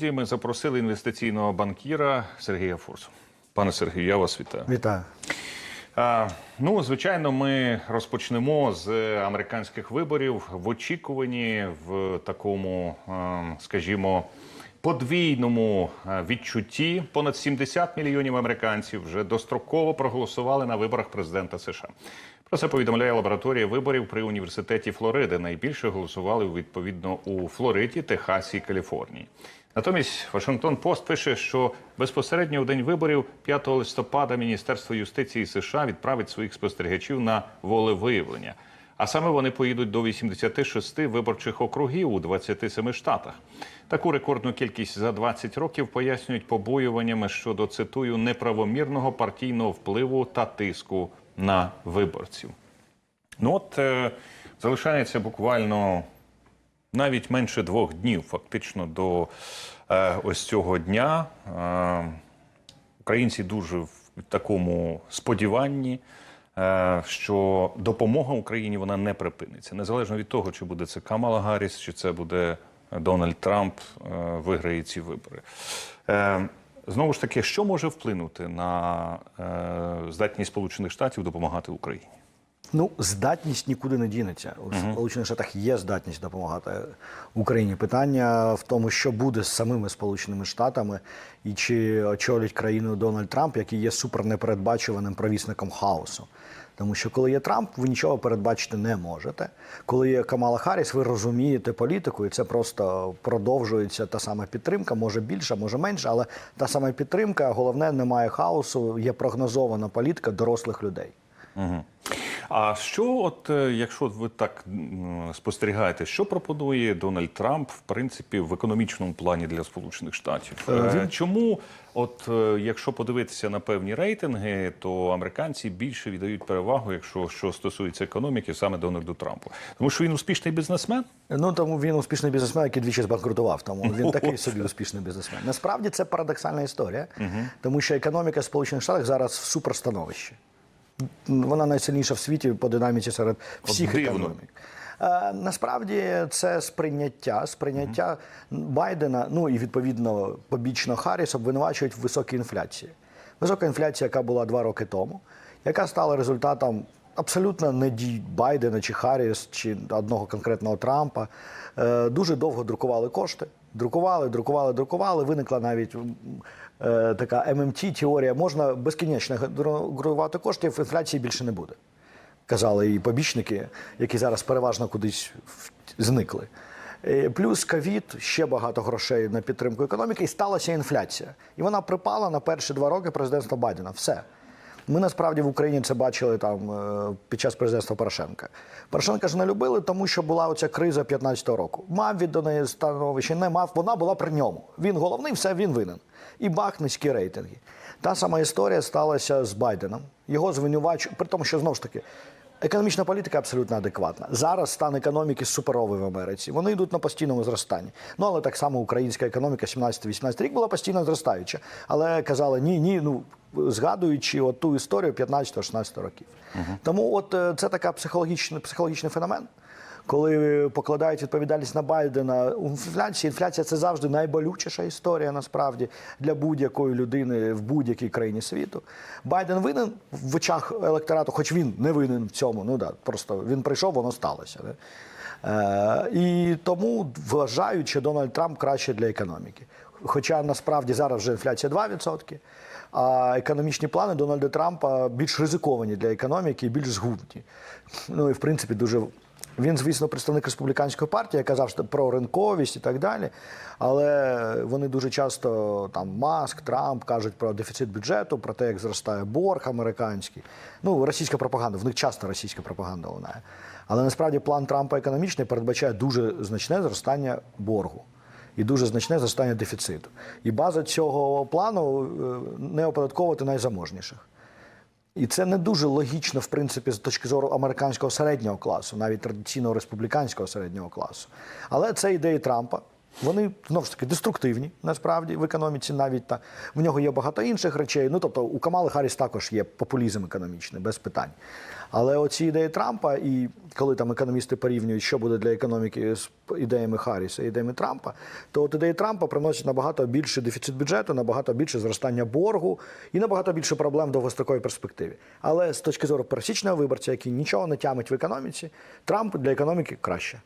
Ми запросили інвестиційного банкіра Сергія Фурсу. Пане Сергію, я вас вітаю. Вітаю. А, ну, звичайно, ми розпочнемо з американських виборів в очікуванні в такому, скажімо, подвійному відчутті. Понад 70 мільйонів американців вже достроково проголосували на виборах президента США. Про це повідомляє лабораторія виборів при університеті Флориди. Найбільше голосували відповідно у Флориді, Техасі і Каліфорнії. Натомість Вашингтон Пост пише, що безпосередньо у день виборів 5 листопада Міністерство юстиції США відправить своїх спостерігачів на волевиявлення. А саме вони поїдуть до 86 виборчих округів у 27 штатах. Таку рекордну кількість за 20 років пояснюють побоюваннями щодо цитую неправомірного партійного впливу та тиску на виборців. Ну от е, залишається буквально навіть менше двох днів, фактично, до ось цього дня. Е, українці дуже в такому сподіванні, е, що допомога Україні вона не припиниться, незалежно від того, чи буде це Камала Гарріс, чи це буде Дональд Трамп, е, виграє ці вибори. Е, Знову ж таки, що може вплинути на е, здатність Сполучених Штатів допомагати Україні? Ну, здатність нікуди не дінеться. У Сполучених Штатах є здатність допомагати Україні. Питання в тому, що буде з самими Сполученими Штатами і чи очолить країну Дональд Трамп, який є супернепередбачуваним провісником хаосу. Тому що коли є Трамп, ви нічого передбачити не можете. Коли є Камала Харріс, ви розумієте політику, і це просто продовжується та сама підтримка, може більша, може менша, але та сама підтримка. Головне, немає хаосу, є прогнозована політика дорослих людей. Угу. А що, от е, якщо ви так спостерігаєте, що пропонує Дональд Трамп в принципі в економічному плані для Сполучених Штатів? Е, Чому, от е, якщо подивитися на певні рейтинги, то американці більше віддають перевагу, якщо що стосується економіки, саме Дональду Трампу, тому що він успішний бізнесмен. Ну тому він успішний бізнесмен, який двічі збанкрутував. Тому він такий собі успішний бізнесмен. Насправді це парадоксальна історія, тому що економіка Сполучених Штатів зараз в суперстановищі. Вона найсильніша в світі по динаміці серед всіх економік. Е, насправді це сприйняття, сприйняття Байдена, ну і відповідно побічно Харріс обвинувачують в високій інфляції. Висока інфляція, яка була два роки тому, яка стала результатом абсолютно не дій Байдена чи Харріс, чи одного конкретного Трампа. Е, Дуже довго друкували кошти. Друкували, друкували, друкували. Виникла навіть така ММТ теорія. Можна безкінечно генерувати коштів, інфляції більше не буде. Казали і побічники, які зараз переважно кудись зникли. Е, Плюс ковід, ще багато грошей на підтримку економіки, і сталася інфляція. І вона припала на перші два роки президентства Байдена. Все. Ми насправді в Україні це бачили там е, під час президентства Порошенка. Порошенка ж не любили, тому що була оця криза 15-го року. Мав від до неї становище, не мав, вона була при ньому. Він головний, все він винен. І бах, низькі рейтинги. Та сама історія сталася з Байденом. Його звинувачують, при тому, що знову ж таки. Економічна політика абсолютно адекватна. Зараз стан економіки суперовий в Америці. Вони йдуть на постійному зростанні. Ну але так само українська економіка 17-18 рік була постійно зростаюча. Але казали ні, ні, ну згадуючи от ту історію 15-16 років. Тому, от е, це така психологічний, психологічний феномен. Коли покладають відповідальність на Байдена у інфляції, інфляція це завжди найболючіша історія насправді для будь-якої людини в будь-якій країні світу. Байден винен в очах електорату, хоч він не винен в цьому. Ну да, просто він прийшов, воно сталося. Е, і тому вважають, що Дональд Трамп краще для економіки. Хоча насправді зараз вже інфляція 2%, а економічні плани Дональда Трампа більш ризиковані для економіки і більш згубні. Ну і в принципі дуже. Він, звісно, представник республіканської партії, яка завжди про ринковість і так далі. Але вони дуже часто там Маск, Трамп кажуть про дефіцит бюджету, про те, як зростає борг американський. Ну, російська пропаганда, в них часто російська пропаганда лунає. Але насправді план Трампа економічний передбачає дуже значне зростання боргу і дуже значне зростання дефіциту. І база цього плану е, не оподатковувати найзаможніших. І це не дуже логічно, в принципі, з точки зору американського середнього класу, навіть традиційного республіканського середнього класу. Але це ідеї Трампа. Вони знову ж таки деструктивні насправді в економіці. Навіть та в нього є багато інших речей. Ну тобто у Камали Харріс також є популізм економічний, без питань. Але оці ідеї Трампа, і коли там економісти порівнюють, що буде для економіки з ідеями Харріса і ідеями Трампа, то от ідеї Трампа приносять набагато більший дефіцит бюджету, набагато більше зростання боргу і набагато більше проблем в довгостроковій перспективі. Але з точки зору пересічного виборця, який нічого не тямить в економіці, Трамп для економіки краще.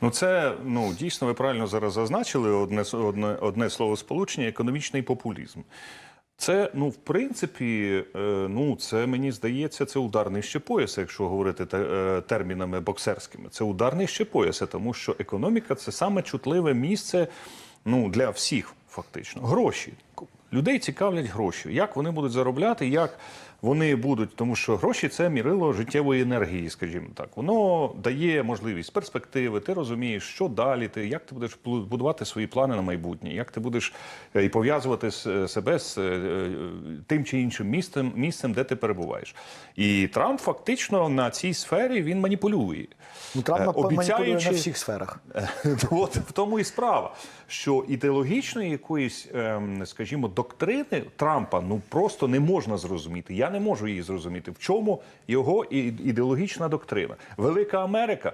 Ну, це ну дійсно ви правильно зараз зазначили одне одне, одне слово сполучення економічний популізм. Це, ну, в принципі, е, ну, це мені здається, це удар нижче пояса, якщо говорити е, термінами боксерськими. Це удар нижче пояса, тому що економіка це саме чутливе місце ну, для всіх, фактично. Гроші. Людей цікавлять гроші. Як вони будуть заробляти, як вони будуть, тому що гроші це мірило життєвої енергії, скажімо так. Воно дає можливість перспективи. Ти розумієш, що далі, ти як ти будеш будувати свої плани на майбутнє, як ти будеш е, і пов'язувати себе з е, е, тим чи іншим місцем, місцем, де ти перебуваєш. І Трамп фактично на цій сфері він маніпулює. Ну, Трамп Е, маніпулює на всіх сферах. От в тому і справа, що ідеологічної якоїсь, ем, скажімо, доктрини Трампа ну просто не можна зрозуміти. Я не можу її зрозуміти. В чому його ідеологічна доктрина? Велика Америка.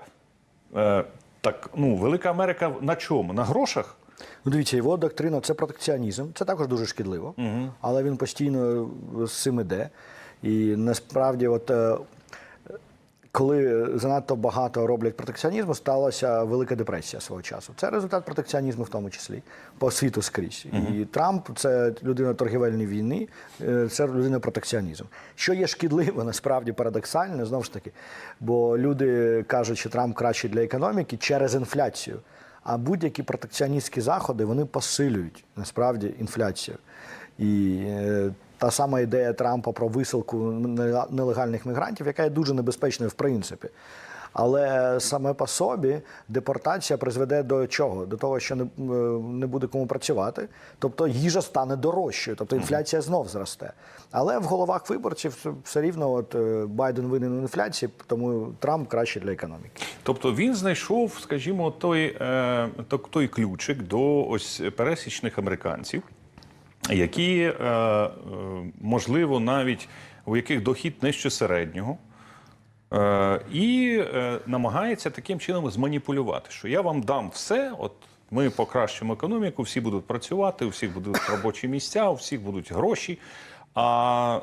Е, так, ну, Велика Америка на чому? На грошах? Ну, дивіться, його доктрина це протекціонізм. Це також дуже шкідливо, але він постійно з цим іде. І насправді, от е, коли занадто багато роблять протекціонізму, сталася Велика депресія свого часу. Це результат протекціонізму, в тому числі по світу скрізь. І Трамп це людина торгівельної війни, е, це людина протекціонізм. Що є шкідливо, насправді парадоксально, знову ж таки, бо люди кажуть, що Трамп кращий для економіки через інфляцію. А будь-які протекціоністські заходи вони посилюють насправді інфляцію. І е, та сама ідея Трампа про висилку нелегальних мігрантів, яка є дуже небезпечною в принципі. Але саме по собі депортація призведе до чого? До того, що не, е, не буде кому працювати, тобто їжа стане дорожчою, тобто інфляція знов зросте. Але в головах виборців все- рівно от е, Байден винен інфляції, тому Трамп краще для економіки. Тобто він знайшов, скажімо, той, е, той ключик до ось пересічних американців, які, е, е, можливо, навіть у яких дохід нижче середнього. Е, і намагається таким чином зманіпулювати, що я вам дам все, от ми покращимо економіку, всі будуть працювати, у всіх будуть робочі місця, у всіх будуть гроші. А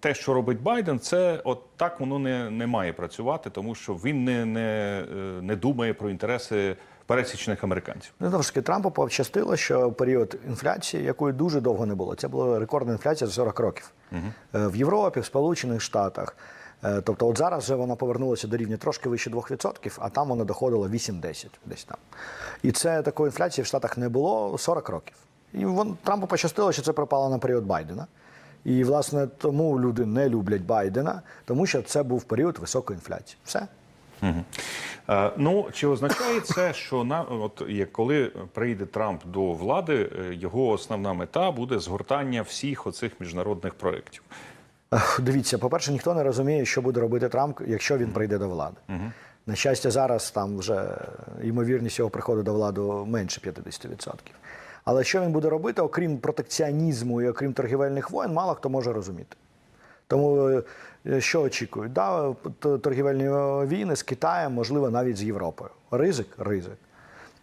те, що робить Байден, це от так воно не, не має працювати, тому що він не, не, не думає про інтереси пересічних американців. Ну, знову ж таки, Трампу пощастило, що період інфляції, якої дуже довго не було, це була рекордна інфляція за 40 років Е, в Європі, в Сполучених Штатах. Е, Тобто, от зараз вже вона повернулася до рівня трошки вище 2%, а там вона доходила 8-10 десь там. І це такої інфляції в Штатах не було 40 років. І вон, Трампу пощастило, що це припало на період Байдена. І, власне, тому люди не люблять Байдена, тому що це був період високої інфляції. Все. Е, Ну чи означає це, що на от як коли прийде Трамп до влади, е, його основна мета буде згортання всіх оцих міжнародних проєктів? Дивіться, по-перше, ніхто не розуміє, що буде робити Трамп, якщо він прийде до влади. На щастя, зараз там вже ймовірність його приходу до влади менше 50%. Але що він буде робити, окрім протекціонізму і окрім торгівельних воєн, мало хто може розуміти. Тому е, що очікують? Да, торгівельні е, війни з Китаєм, можливо, навіть з Європою. Ризик, ризик.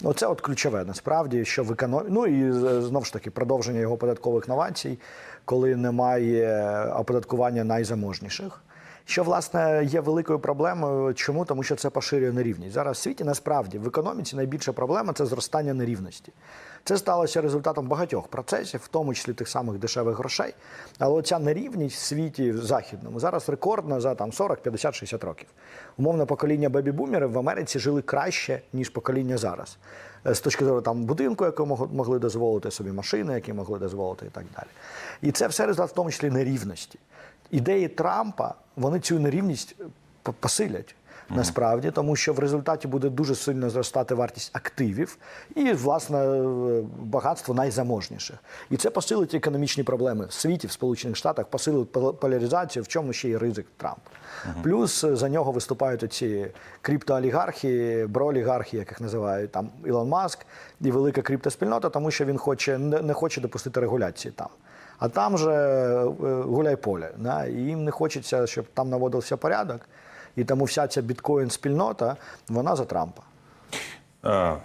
Оце от ключове насправді, що в економі... Ну і е, знову ж таки продовження його податкових новацій, коли немає оподаткування найзаможніших. Що власне є великою проблемою. Чому? Тому що це поширює нерівність. Зараз в світі насправді в економіці найбільша проблема це зростання нерівності. Це сталося результатом багатьох процесів, в тому числі тих самих дешевих грошей. Але оця нерівність в світі західному зараз рекордна за там 40, 50, 60 років. Умовно, покоління бебі-бумерів в Америці жили краще, ніж покоління зараз. Е, З точки зору там будинку, який могли дозволити собі машини, які могли дозволити і так далі. І це все результат в тому числі нерівності. Ідеї Трампа вони цю нерівність п- посилять. насправді, тому що в результаті буде дуже сильно зростати вартість активів і, власне, е, багатство найзаможніших. І це посилить економічні проблеми в світі, в Сполучених Штатах, посилить поляризацію, в чому ще є ризик Трампа. Плюс е, за нього виступають ці криптоолігархи, броолігархи, як їх називають там Ілон Маск і велика криптоспільнота, тому що він хоче не хоче допустити регуляції там. А там же е, гуляй поле. Да? І їм не хочеться, щоб там наводився порядок. І тому вся ця біткоін-спільнота, вона за Трампа. Е, мгм,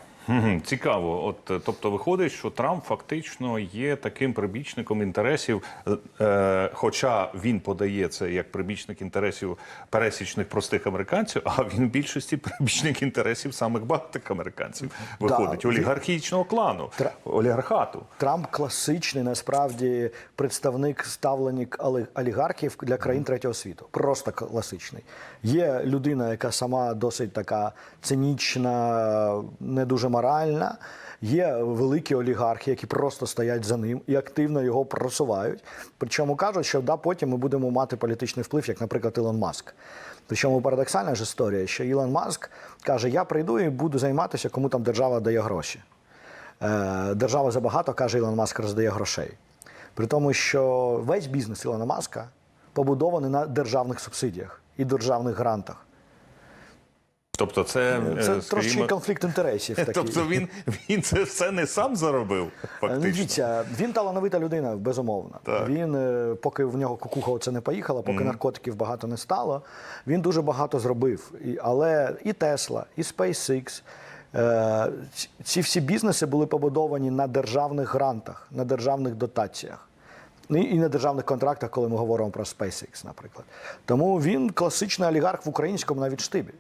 Цікаво. От, е, тобто, виходить, що Трамп фактично є таким прибічником інтересів, е, е, хоча він подає це як прибічник інтересів пересічних простих американців, а він в більшості прибічник інтересів самих багатих американців. Виходить, він- олігархічного клану, Тра- олігархату. Трамп класичний насправді представник ставленик олігархів для країн третього світу. Просто класичний. Є людина, яка сама досить така цинічна, не дуже моральна. Є великі олігархи, які просто стоять за ним і активно його просувають. Причому кажуть, що да, потім ми будемо мати політичний вплив, як, наприклад, Ілон Маск. Причому парадоксальна ж історія, що Ілон Маск каже: Я прийду і буду займатися, кому там держава дає гроші. Е, Держава забагато, каже Ілон Маск, роздає грошей. При тому, що весь бізнес Ілона Маска побудований на державних субсидіях і державних грантах. Тобто, це, е, Це трошки конфлікт інтересів. Такий. тобто він, він це все не сам заробив, Ну, фактично. Дивіться, він талановита людина, безумовно. Так. Він, е, поки в нього кукуха оце не поїхала, поки наркотиків багато не стало, він дуже багато зробив. І, але і Тесла, і SpaceX, е, ці- всі бізнеси були побудовані на державних грантах, на державних дотаціях. Ну, і на державних контрактах, коли ми говоримо про SpaceX, наприклад. Тому він класичний олігарх в українському навіть штибі.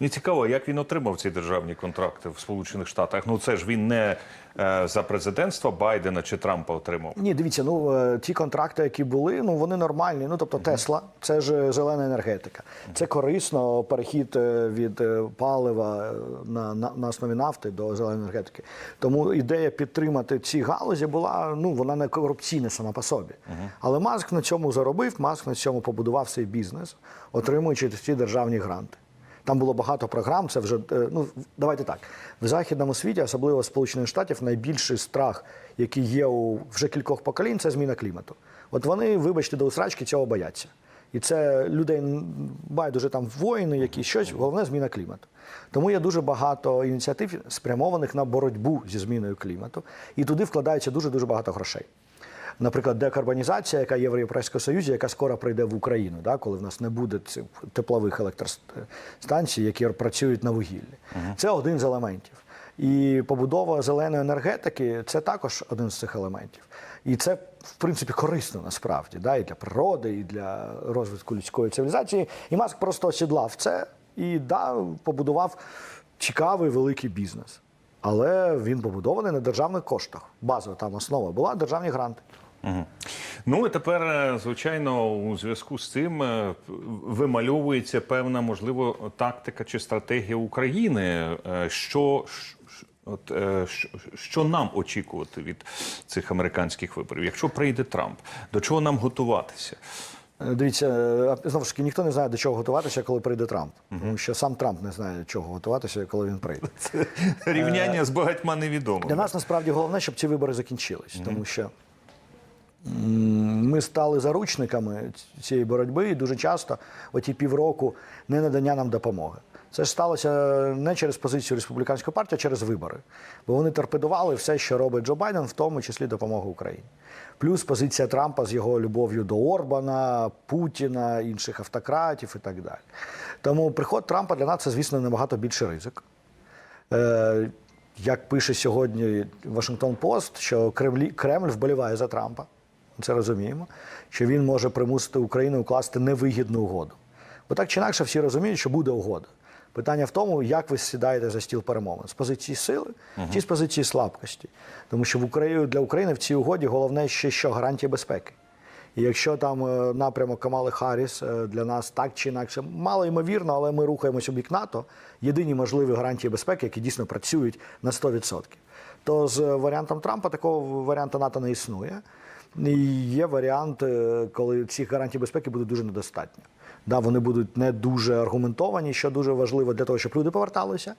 Мені цікаво, як він отримав ці державні контракти в Сполучених Штатах. Ну це ж він не е, за президентства Байдена чи Трампа отримав. Ні, дивіться, ну е, ті контракти, які були, ну вони нормальні. Ну тобто Тесла, це ж е, зелена енергетика. Це корисно перехід від палива на, на, на основі нафти до зеленої енергетики. Тому ідея підтримати ці галузі була ну вона не корупційна сама по собі. Але Маск на цьому заробив, Маск на цьому побудував свій бізнес, отримуючи ці державні гранти. Там було багато програм. Це вже е, ну давайте так. В західному світі, особливо Сполучених Штатів, найбільший страх, який є у вже кількох поколінь, це зміна клімату. От вони, вибачте, до усрачки цього бояться. І це людей байдуже там воїни, якісь щось, головне зміна клімату. Тому є дуже багато ініціатив, спрямованих на боротьбу зі зміною клімату, і туди вкладається дуже дуже багато грошей. Наприклад, декарбонізація, яка є в Європейському Союзі, яка скоро прийде в Україну, да, коли в нас не буде цих теплових електростанцій, які працюють на вугіллі. Це один з елементів. І побудова зеленої енергетики це також один з цих елементів. І це, в принципі, корисно насправді, да, і для природи, і для розвитку людської цивілізації. І Маск просто осідлав це і да, побудував цікавий великий бізнес. Але він побудований на державних коштах. Базова там основа була державні гранти. Ну і тепер, е, звичайно, у зв'язку з цим е, вимальовується певна, можливо, тактика чи стратегія України. Е, Що, от, що, нам очікувати від цих американських виборів? Якщо прийде Трамп, до чого нам готуватися? Дивіться, знову ж таки, ніхто не знає, до чого готуватися, коли прийде Трамп. Тому що сам Трамп не знає, до чого готуватися, коли він прийде. Це рівняння з багатьма невідомо. Для нас насправді головне, щоб ці вибори закінчились, тому що ми стали заручниками цієї боротьби, і дуже часто оті півроку не надання нам допомоги. Це ж сталося не через позицію республіканської партії, а через вибори. Бо вони торпедували все, що робить Джо Байден, в тому числі допомогу Україні. Плюс позиція Трампа з його любов'ю до Орбана, Путіна, інших автократів і так далі. Тому приход Трампа для нас це, звісно, набагато більший ризик. Е, як пише сьогодні Вашингтон Пост, що Кремль вболіває за Трампа. Це розуміємо, що він може примусити Україну укласти невигідну угоду. Бо так чи інакше всі розуміють, що буде угода. Питання в тому, як ви сідаєте за стіл перемовин з позиції сили чи з позиції слабкості. Тому що в Україні для України в цій угоді головне ще що гарантія безпеки. І якщо там е, напрямок Камали Харріс е, для нас так чи інакше мало ймовірно, але ми рухаємося в бік НАТО, єдині можливі гарантії безпеки, які дійсно працюють на 100%. То з варіантом Трампа такого варіанту НАТО не існує. Є варіант, коли цих гарантій безпеки буде дуже недостатньо. Да, вони будуть не дуже аргументовані, що дуже важливо для того, щоб люди поверталися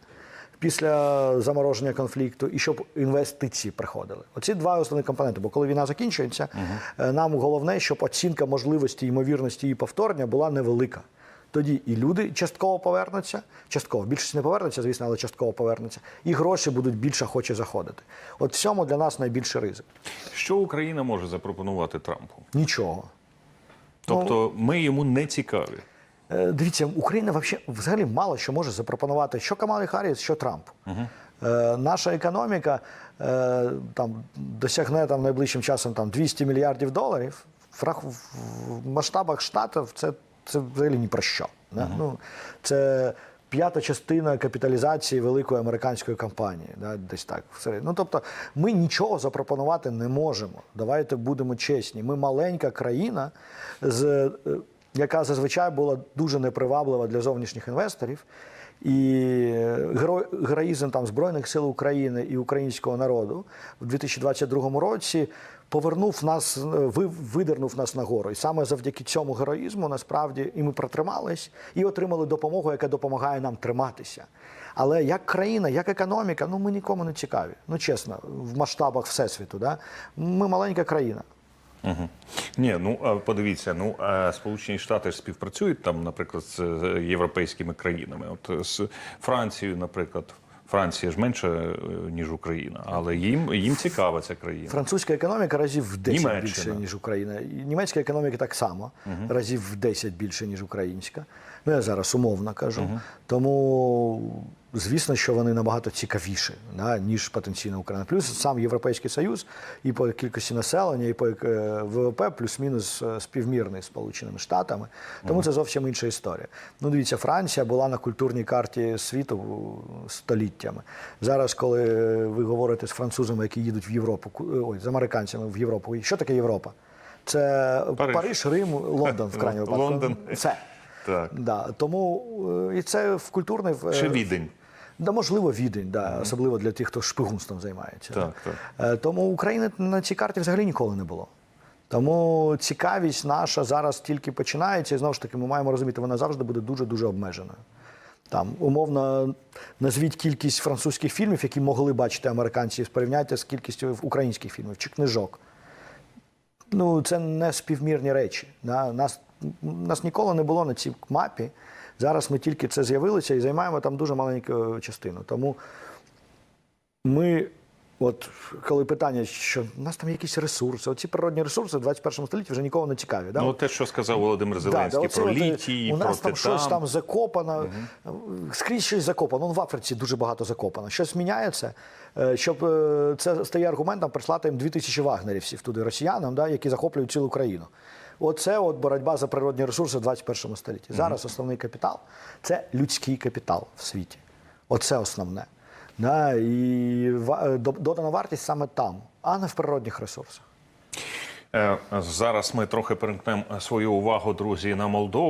після замороження конфлікту і щоб інвестиції приходили. Оці два основні компоненти. Бо коли війна закінчується, е, нам головне, щоб оцінка можливості ймовірності її повторення була невелика. Тоді і люди частково повернуться, частково більшість не повернуться, звісно, але частково повернуться. І гроші будуть більше хоче заходити. От в цьому для нас найбільший ризик. Що Україна може запропонувати Трампу? Нічого. Тобто ми йому не цікаві. Е, Дивіться, Україна взагалі мало що може запропонувати що Камалі Харріс, що Трамп. Е, наша економіка е, там, досягне там, найближчим часом там, 200 мільярдів доларів. В масштабах штатів це, це взагалі ні про що. Да? Ну, це п'ята частина капіталізації великої американської компанії. Да? Десь так. Ну, тобто, ми нічого запропонувати не можемо. Давайте будемо чесні. Ми маленька країна з. е, яка зазвичай була дуже неприваблива для зовнішніх інвесторів. І героїзм там Збройних сил України і українського народу в 2022 році повернув нас, е, ви- видернув нас нагору. І саме завдяки цьому героїзму насправді і ми протримались і отримали допомогу, яка допомагає нам триматися. Але як країна, як економіка, ну ми нікому не цікаві. Ну чесно, в масштабах всесвіту. Да? Ми маленька країна. Угу. Ні, ну подивіться, ну Сполучені Штати ж співпрацюють там, наприклад, з європейськими країнами. От з Францією, наприклад, Франція ж менше е, ніж Україна, але їм їм цікава ця країна. Французька економіка разів в 10 Німеччина. більше, ніж Україна. Німецька економіка так само, разів в 10 більше, ніж українська. Ну, я зараз умовно кажу. Тому, звісно, що вони набагато цікавіші, да, ніж потенційно Україна. Плюс сам Європейський Союз і по кількості населення, і по е, ВВП плюс-мінус е, співмірний з Сполученими Штатами. Тому це зовсім інша історія. Ну, дивіться, Франція була на культурній карті світу століттями. Зараз, коли ви говорите з французами, які їдуть в Європу, е, ой, з американцями в Європу, що таке Європа? Це Париж. Париж, Рим, Лондон в крайньому випадку. Лондон. Все. Так. Да. Тому і це в культурний Чи відень? Да, можливо, відень, да, особливо для тих, хто шпигунством займається. Так, Е, Тому України на цій карті взагалі ніколи не було. Тому цікавість наша зараз тільки починається, і знову ж таки, ми маємо розуміти, вона завжди буде дуже-дуже обмеженою. Там, умовно, назвіть кількість французьких фільмів, які могли бачити американці, порівняйте з кількістю українських фільмів чи книжок. Ну, це не співмірні речі. Да? Нас, нас ніколи не було на цій мапі. Зараз ми тільки це з'явилися і займаємо там дуже маленьку частину. Тому ми, от коли питання, що в нас там якісь ресурси, оці природні ресурси в 21 столітті вже нікого не цікаві. Да? Ну, те, що сказав Володимир Зеленський да, оце про е, літій, у про нас там титан. щось там закопано. Скрізь щось закопано. Ну, в Африці дуже багато закопано. Щось міняється. Е, Щоб е, це стає аргументом прислати їм 2000 вагнерівців туди росіянам, да, які захоплюють цілу країну. Оце от боротьба за природні ресурси в 21 столітті. Зараз основний капітал це людський капітал в світі. Оце основне. Да, і е, до- додана вартість саме там, а не в природних ресурсах. Е, Зараз ми трохи перемкнемо свою увагу, друзі, на Молдову.